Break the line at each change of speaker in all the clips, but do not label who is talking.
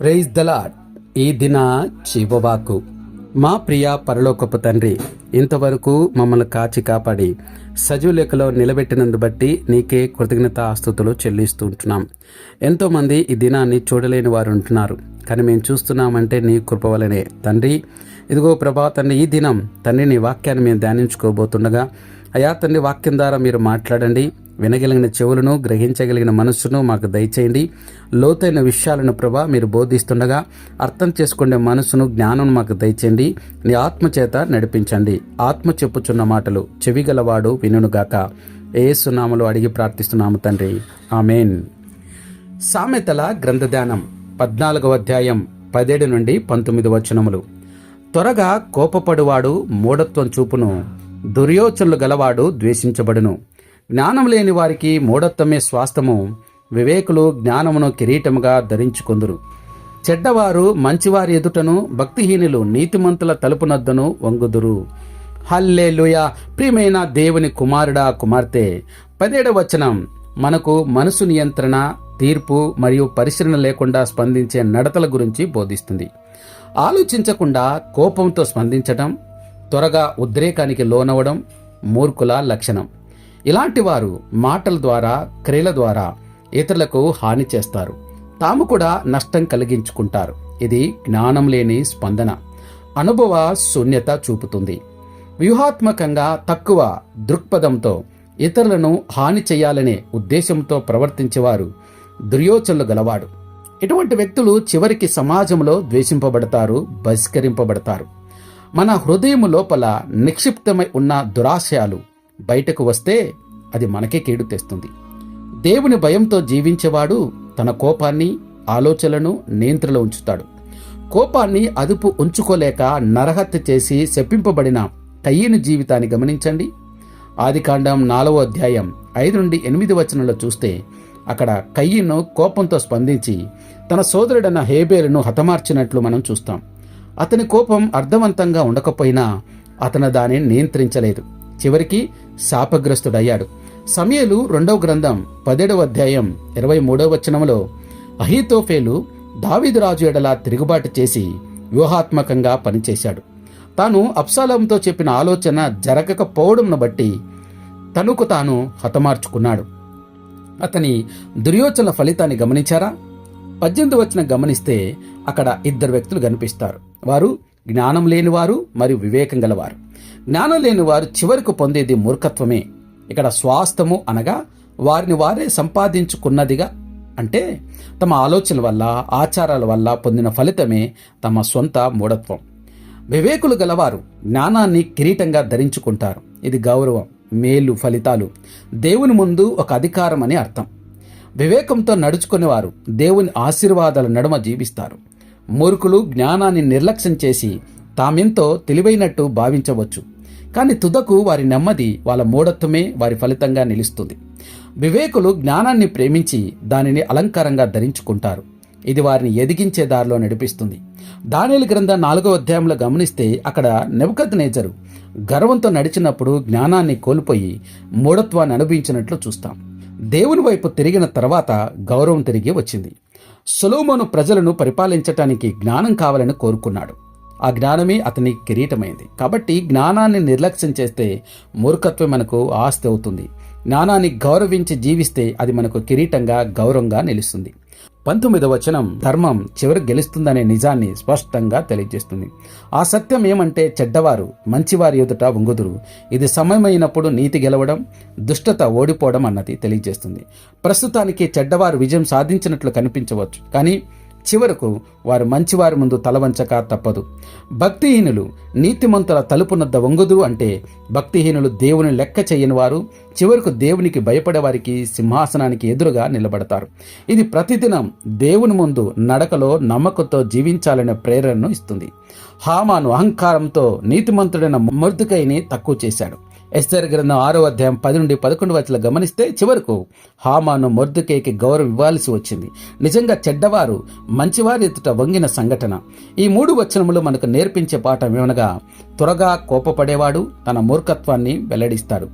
Praise the Lord ఈ దిన చివవాకు మా ప్రియ పరలోకపు తండ్రి ఇంతవరకు మమ్మల్ని కాచి కాపాడి సజీవ లెక్కలో నిలబెట్టినందు బట్టి నీకే కృతజ్ఞత ఆస్తుతులు చెల్లిస్తూ ఉంటున్నాం. ఎంతోమంది ఈ దినాన్ని చూడలేని వారు ఉంటున్నారు. కానీ మేము చూస్తున్నామంటే నీ కృప వలనే. తండ్రి ఇదిగో ప్రభా తండ్రి ఈ దినం తండ్రి నీ వాక్యాన్ని మేము ధ్యానించుకోబోతుండగా అయా తండ్రి వాక్యం ద్వారా మీరు మాట్లాడండి. వినగలిగిన చెవులను గ్రహించగలిగిన మనస్సును మాకు దయచేయండి. లోతైన విషయాలను ప్రభా మీరు బోధిస్తుండగా అర్థం చేసుకునే మనసును జ్ఞానం మాకు దయచేయండి. నీ ఆత్మచేత నడిపించండి. ఆత్మ చెప్పుచున్న మాటలు చెవిగలవాడు వినుగాక ఏ సునామలు అడిగి ప్రార్థిస్తున్నాము తండ్రి. ఆమెన్. సామెతల గ్రంథధ్యానం పద్నాలుగవ అధ్యాయం పదిహేడు నుండి పంతొమ్మిది వచనములు. త్వరగా కోపపడువాడు మూఢత్వం చూపును దుర్యోచనలు గలవాడు ద్వేషించబడును. జ్ఞానం లేని వారికి మూఢత్వమే స్వాస్థము. వివేకులు జ్ఞానమును కిరీటముగా ధరించుకొందురు. చెడ్డవారు మంచివారి ఎదుటను భక్తిహీనులు నీతిమంతుల తలుపునద్దను వంగుదురు. హల్లే ప్రియమైన దేవుని కుమారుడా కుమార్తె! పదేడవ వచనం. మనకు మనసు నియంత్రణ తీర్పు మరియు పరిశీలన లేకుండా స్పందించే నడతల గురించి బోధిస్తుంది. ఆలోచించకుండా కోపంతో స్పందించటం త్వరగా ఉద్రేకానికి లోనవడం మూర్ఖుల లక్షణం. ఇలాంటి వారు మాటల ద్వారా క్రియల ద్వారా ఇతరులకు హాని చేస్తారు. తాము కూడా నష్టం కలిగించుకుంటారు. ఇది జ్ఞానం లేని స్పందన. అనుభవ శూన్యత చూపుతుంది. వ్యూహాత్మకంగా తక్కువ దృక్పథంతో ఇతరులను హాని చేయాలనే ఉద్దేశంతో ప్రవర్తించేవారు దుర్యోచనలు గలవాడు. ఇటువంటి వ్యక్తులు చివరికి సమాజంలో ద్వేషింపబడతారు బహిష్కరింపబడతారు. మన హృదయం లోపల నిక్షిప్తమై ఉన్న దురాశయాలు బయటకు వస్తే అది మనకే కీడు తెస్తుంది. దేవుని భయంతో జీవించేవాడు తన కోపాన్ని ఆలోచనలను నియంత్రణలో ఉంచుతాడు. కోపాన్ని అదుపు ఉంచుకోలేక నరహత్య చేసి శప్పింపబడిన కయ్యను జీవితాన్ని గమనించండి. ఆదికాండం నాలుగో అధ్యాయం ఐదు నుండి ఎనిమిది వచనంలో చూస్తే అక్కడ కయ్యను కోపంతో స్పందించి తన సోదరుడైన హేబేలను హతమార్చినట్లు మనం చూస్తాం. అతని కోపం అర్థవంతంగా ఉండకపోయినా అతను దానిని నియంత్రించలేదు. చివరికి శాపగ్రస్తుడయ్యాడు. సమయలు రెండవ గ్రంథం పదేడవ అధ్యాయం ఇరవై మూడవ వచనంలో అహీతోఫేలు దావీదురాజు ఎడలా తిరుగుబాటు చేసి వ్యూహాత్మకంగా పనిచేశాడు. తాను అప్సాలంతో చెప్పిన ఆలోచన జరగకపోవడంను బట్టి తనకు తాను హతమార్చుకున్నాడు. అతని దుర్యోచన ఫలితాన్ని గమనించారా? పద్దెనిమిది వచ్చిన గమనిస్తే అక్కడ ఇద్దరు వ్యక్తులు కనిపిస్తారు. వారు జ్ఞానం లేనివారు మరియు వివేకం గలవారు. జ్ఞానం లేని వారు చివరకు పొందేది మూర్ఖత్వమే. ఇక్కడ స్వాస్థము అనగా వారిని వారే సంపాదించుకున్నదిగా అంటే తమ ఆలోచనల వల్ల ఆచారాల వల్ల పొందిన ఫలితమే తమ సొంత మూఢత్వం. వివేకులు గలవారు జ్ఞానాన్ని కిరీటంగా ధరించుకుంటారు. ఇది గౌరవం మేలు ఫలితాలు. దేవుని ముందు ఒక అధికారం అని అర్థం. వివేకంతో నడుచుకునేవారు దేవుని ఆశీర్వాదాల నడుమ జీవిస్తారు. మూర్ఖులు జ్ఞానాన్ని నిర్లక్ష్యం చేసి తామెంతో తెలివైనట్టు భావించవచ్చు. కానీ తుదకు వారి నెమ్మది వాళ్ళ మూఢత్వమే వారి ఫలితంగా నిలుస్తుంది. వివేకులు జ్ఞానాన్ని ప్రేమించి దానిని అలంకారంగా ధరించుకుంటారు. ఇది వారిని ఎదిగించే దారిలో నడిపిస్తుంది. దానిల గ్రంథ నాలుగో అధ్యాయంలో గమనిస్తే అక్కడ నెవకత్ నేజరు గర్వంతో నడిచినప్పుడు జ్ఞానాన్ని కోల్పోయి మూఢత్వాన్ని అనుభవించినట్లు చూస్తాం. దేవుని వైపు తిరిగిన తర్వాత గౌరవం తిరిగి వచ్చింది. సొలోమోను ప్రజలను పరిపాలించటానికి జ్ఞానం కావాలని కోరుకున్నాడు. ఆ జ్ఞానమే అతని కిరీటమైంది. కాబట్టి జ్ఞానాన్ని నిర్లక్ష్యం చేస్తే మూర్ఖత్వం మనకు ఆస్తి అవుతుంది. జ్ఞానాన్ని గౌరవించి జీవిస్తే అది మనకు కిరీటంగా గౌరవంగా నిలుస్తుంది. పంతొమ్మిదవ వచనం ధర్మం చివరి గెలుస్తుందనే నిజాన్ని స్పష్టంగా తెలియజేస్తుంది. ఆ సత్యం ఏమంటే చెడ్డవారు మంచివారి ఎదుట వంగుదురు. ఇది సమయమైనప్పుడు నీతి గెలవడం దుష్టత ఓడిపోవడం అన్నది తెలియజేస్తుంది. ప్రస్తుతానికి చెడ్డవారు విజయం సాధించినట్లు కనిపించవచ్చు. కానీ చివరకు వారు మంచివారి ముందు తలవంచక తప్పదు. భక్తిహీనులు నీతిమంతుల తలుపునద్ద వంగుదు అంటే భక్తిహీనులు దేవుని లెక్క చేయని వారు చివరకు దేవునికి భయపడే వారికి సింహాసనానికి ఎదురుగా నిలబడతారు. ఇది ప్రతిదినం దేవుని ముందు నడకలో నమ్మకంతో జీవించాలనే ప్రేరణను ఇస్తుంది. హామాను అహంకారంతో నీతిమంతుడైన మృదుకైని తక్కువ చేశాడు. ఎస్తర్ గ్రంథం ఆరో అధ్యాయం పది నుండి పదకొండు వచ్చల గమనిస్తే చివరకు హామాను మొర్దుకేకి గౌరవం ఇవ్వాల్సి వచ్చింది. నిజంగా చెడ్డవారు మంచివారి ఎదుట వంగిన సంఘటన. ఈ మూడు వచనములు మనకు నేర్పించే పాఠం ఏమనగా త్వరగా కోపపడేవాడు తన మూర్ఖత్వాన్ని వెల్లడిస్తాడు.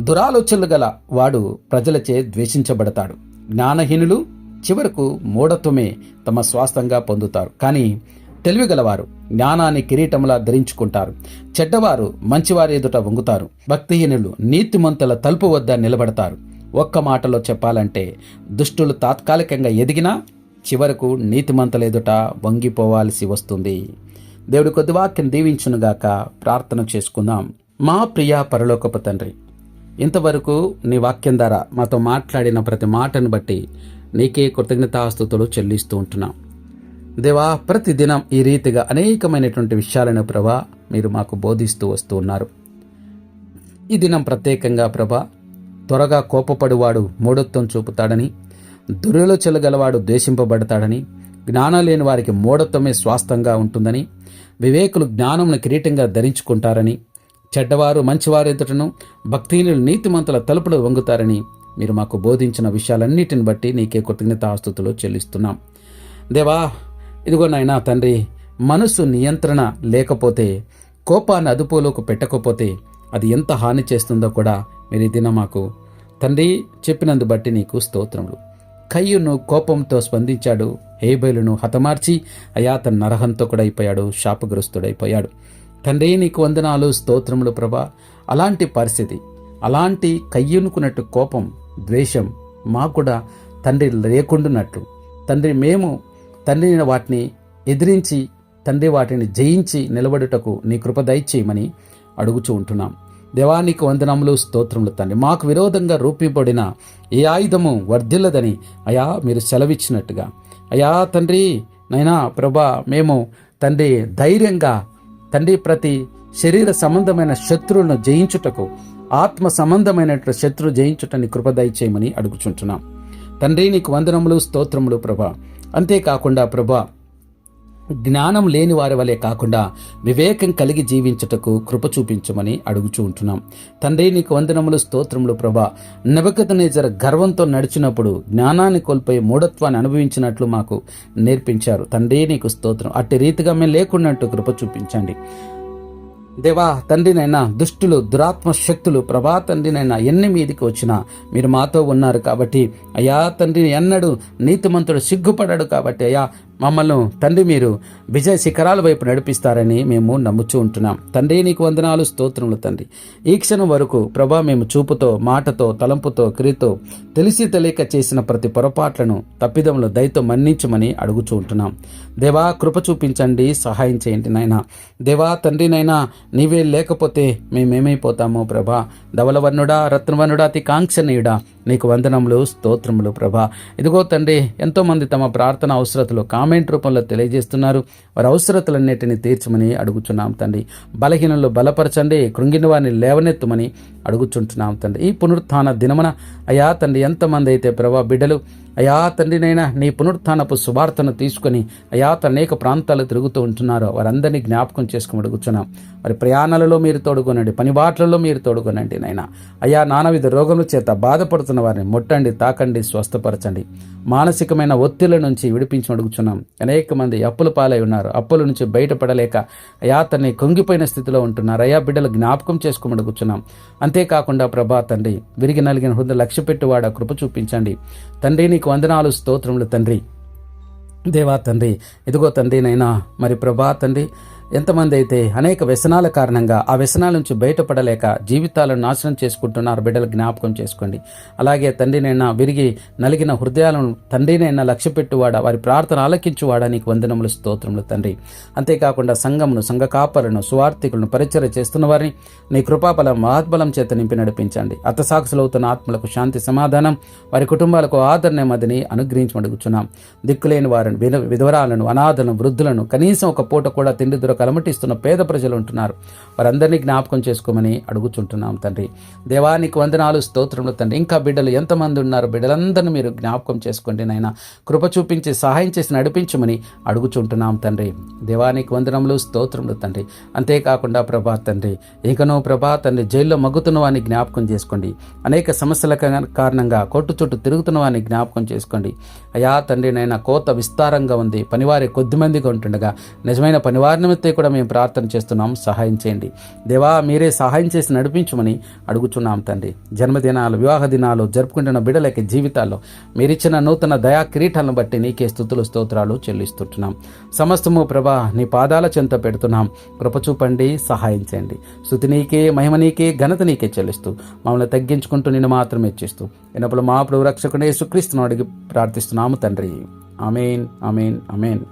దురాలోచనలు గల వాడు ప్రజలచే ద్వేషించబడతాడు. జ్ఞానహీనులు చివరకు మూఢత్వమే తమ స్వాస్థంగా పొందుతారు. కానీ తెలివిగలవారు జ్ఞానాన్ని కిరీటంలా ధరించుకుంటారు. చెడ్డవారు మంచివారి ఎదుట వంగుతారు. భక్తిహీనులు నీతిమంతుల తలుపు వద్ద నిలబడతారు. ఒక్క మాటలో చెప్పాలంటే దుష్టులు తాత్కాలికంగా ఎదిగినా చివరకు నీతిమంతుల ఎదుట వంగిపోవాల్సి వస్తుంది. దేవుడి కొద్ది వాక్యం దీవించునుగాక ప్రార్థన చేసుకుందాం. మా ప్రియ పరలోకపు తండ్రి ఇంతవరకు నీ వాక్యం ద్వారా మాతో మాట్లాడిన ప్రతి మాటను బట్టి నీకే కృతజ్ఞతాస్తుతులు చెల్లిస్తూ ఉంటున్నాం. దేవా ప్రతిదినం ఈ రీతిగా అనేకమైనటువంటి విషయాలను ప్రభా మీరు మాకు బోధిస్తూ వస్తూ ఉన్నారు. ఈ దినం ప్రత్యేకంగా ప్రభా త్వరగా కోపపడివాడు మూఢత్వం చూపుతాడని దుర్యోచన గలవాడు ద్వేషింపబడతాడని జ్ఞానం లేని వారికి మూఢత్వమే స్వాస్థంగా ఉంటుందని వివేకులు జ్ఞానంను కిరీటంగా ధరించుకుంటారని చెడ్డవారు మంచివారు ఎదుటను భక్తిహీనులు నీతిమంతుల తలుపులు వంగుతారని మీరు మాకు బోధించిన విషయాలన్నిటిని బట్టి నీకే కృతజ్ఞతాస్తుతులు చెల్లిస్తున్నాం. దేవా ఇదిగో నాయనా తండ్రి మనసు నియంత్రణ లేకపోతే కోపాన్ని అదుపులోకి పెట్టకపోతే అది ఎంత హాని చేస్తుందో కూడా మీరు ఈ మాకు తండ్రి చెప్పినందు బట్టి నీకు స్తోత్రములు. కయ్యును కోపంతో స్పందించాడు హేబైలును హతమార్చి అయా తన నరహంతో కూడా అయిపోయాడు శాపగ్రస్తుడైపోయాడు. తండ్రి నీకు వందనాలు స్తోత్రములు ప్రభా. అలాంటి పరిస్థితి అలాంటి కయ్యనుకున్నట్టు కోపం ద్వేషం మాకు కూడా తండ్రి లేకుండానట్లు తండ్రి మేము తండ్రిని వాటిని ఎదిరించి తండ్రి వాటిని జయించి నిలబడుటకు నీ కృప దయచేయమని అడుగుచూ ఉంటున్నాం. దేవానికి వందనములు స్తోత్రములు తండ్రి. మాకు విరోధంగా రూపింపబడిన ఏ ఆయుధము వర్ధిల్లదని అయా మీరు సెలవిచ్చినట్టుగా. అయా తండ్రి నైనా ప్రభా మేము తండ్రి ధైర్యంగా తండ్రి ప్రతి శరీర సంబంధమైన శత్రువులను జయించుటకు ఆత్మ సంబంధమైనటువంటి శత్రువు జయించుటని కృప దయచేయమని అడుగుచుంటున్నాం. తండ్రి నీకు వందనములు స్తోత్రములు ప్రభా. అంతేకాకుండా ప్రభా జ్ఞానం లేని వారి వలె కాకుండా వివేకం కలిగి జీవించుటకు కృప చూపించమని అడుగుచూ ఉంటున్నాం. తండ్రి నీకు వందనములు స్తోత్రములు ప్రభా. నవకతనేజర గర్వంతో నడిచినప్పుడు జ్ఞానాన్ని కోల్పోయి మూఢత్వాన్ని అనుభవించినట్లు మాకు నేర్పించారు. తండ్రి నీకు స్తోత్రం. అట్టి రీతిగా మేము లేకున్నట్టు కృప చూపించండి. దేవా తండ్రినైనా దుష్టులు దురాత్మ శక్తులు ప్రభా తండ్రినైనా ఎన్ని మీదికి వచ్చినా మీరు మాతో ఉన్నారు కాబట్టి అయా తండ్రిని ఎన్నడు నీతిమంతుడు సిగ్గుపడాడు కాబట్టి అయా మమ్మల్ని తండ్రి మీరు విజయ శిఖరాల వైపు నడిపిస్తారని మేము నమ్ముచూ ఉంటున్నాం. తండ్రి నీకు వందనాలు స్తోత్రములు తండ్రి. ఈ క్షణం వరకు ప్రభా మేము చూపుతో మాటతో తలంపుతో క్రియతో తెలిసి తెలియక చేసిన ప్రతి పొరపాట్లను తప్పిదములు దయతో మన్నించమని అడుగుచూ ఉంటున్నాం. దేవా కృప చూపించండి సహాయం చేయండి నాయన. దేవా తండ్రి నైనా నీవే లేకపోతే మేమేమైపోతామో ప్రభా. ధవలవర్ణుడా రత్నవర్ణుడా అతి కాంక్షనీయుడా. నీకు వందనములు స్తోత్రములు ప్రభా. ఇదిగో తండ్రి ఎంతోమంది తమ ప్రార్థన అవసరతలు కామెంట్ రూపంలో తెలియజేస్తున్నారు. వారి అవసరతలన్నిటిని తీర్చమని అడుగుచున్నాం తండ్రి. బలహీనలు బలపరచండి కృంగిన వారిని లేవనెత్తమని అడుగుచుంటున్నాం తండ్రి. ఈ పునరుత్థాన దినమున అయా తండ్రి ఎంతమంది అయితే ప్రభా బిడ్డలు అయా తండ్రినైనా నీ పునరుత్నపు శుభార్తను తీసుకుని అయా అనేక ప్రాంతాలు తిరుగుతూ ఉంటున్నారు. వారందరినీ జ్ఞాపకం చేసుకుని అడుగుతున్నాం వారి ప్రయాణాలలో మీరు తోడుకొనండి పనిబాట్లలో మీరు తోడుకొనండి నాయన. అయా నానావిధ రోగముల చేత బాధపడుతున్న వారిని ముట్టండి తాకండి స్వస్థపరచండి. మానసికమైన ఒత్తిళ్ళ నుంచి విడిపించి అడుగుతున్నాం అనేక మంది అప్పుల పాలై ఉన్నారు. అప్పుల నుంచి బయటపడలేక అయా తన్ని కొంగిపోయిన స్థితిలో ఉంటున్నారు. అయా బిడ్డలు జ్ఞాపకం చేసుకోమని అడుగుతున్నాం అంతేకాకుండా ప్రభా తండ్రి విరిగి నలిగిన హృదయ లక్ష్య పెట్టువాడ కృప చూపించండి. తండ్రిని నీకు వందనాలు స్తోత్రములు తండ్రి. దేవా తండ్రి ఇదిగో తండ్రి నైనా మరి ప్రభా తండ్రి ఎంతమంది అయితే అనేక వ్యసనాల కారణంగా ఆ వ్యసనాల నుంచి బయటపడలేక జీవితాలను నాశనం చేసుకుంటున్నారు బిడ్డలు జ్ఞాపకం చేసుకోండి. అలాగే తండ్రినైనా విరిగి నలిగిన హృదయాలను తండ్రినైనా లక్ష్య పెట్టువాడ వారి ప్రార్థన ఆలకించువాడా నీకు వందనములు స్తోత్రములు తండ్రి. అంతేకాకుండా సంఘమును సంఘ కాపరులను సువార్థికులను పరిచయ చేస్తున్న వారిని నీ కృపాబలం మహాత్బలం చేత నింపి నడిపించండి. అత్తసాక్షులవుతున్న ఆత్మలకు శాంతి సమాధానం వారి కుటుంబాలకు ఆదరణ మదిని అనుగ్రహించమడుగుచున్నాం. దిక్కులేని వారిని విధ- విధవరాలను అనాథలను వృద్ధులను కనీసం ఒక పూట కూడా తిండి దొరక అలమటిస్తున్న పేద ప్రజలు ఉంటున్నారు. వారందరినీ జ్ఞాపకం చేసుకోమని అడుగుచుంటున్నాం తండ్రి. దేవానికి వందనాలు స్తోత్రములు తండ్రి. ఇంకా బిడ్డలు ఎంతమంది ఉన్నారు? బిడ్డలందరినీ మీరు జ్ఞాపకం చేసుకోండి నాయన. కృప చూపించి సహాయం చేసి నడిపించమని అడుగుచుంటున్నాం తండ్రి. దేవానికి వందనములు స్తోత్రములు తండ్రి. అంతేకాకుండా ప్రభా తండ్రి ఇంకనో ప్రభా తండ్రి జైల్లో మగ్గుతున్న వారిని జ్ఞాపకం చేసుకోండి. అనేక సమస్యల కారణంగా కోర్టు చుట్టూ తిరుగుతున్న వారిని జ్ఞాపకం చేసుకోండి. అయా తండ్రి నైనా కోత విస్తారంగా ఉంది. పనివారి కొద్ది మందిగా ఉంటుండగా నిజమైన పనివారి నిమిత్తం బట్టి కూడా మేము ప్రార్థన చేస్తున్నాం. సహాయం చేయండి. దేవా మీరే సహాయం చేసి నడిపించమని అడుగుచున్నాం తండ్రి. జన్మదినాలు వివాహ దినాలు జరుపుకుంటున్న బిడ్డలకి జీవితాల్లో మీరిచ్చిన నూతన దయా కిరీటాలను బట్టి నీకే స్థుతులు స్తోత్రాలు చెల్లిస్తుంటున్నాం. సమస్తము ప్రభా నీ పాదాల చెంత పెడుతున్నాం. కృప చూపండి సహాయం చేయండి. శృతి నీకే మహిమ నీకే ఘనత నీకే చెల్లిస్తూ మమ్మల్ని తగ్గించుకుంటూ నిన్ను మాత్రమే ఇచ్చిస్తూ ఎన్నప్పుడు మా ప్రభు రక్షకుడే సుక్రీస్తును అడిగి ప్రార్థిస్తున్నాము తండ్రి. అమేన్ అమేన్ అమేన్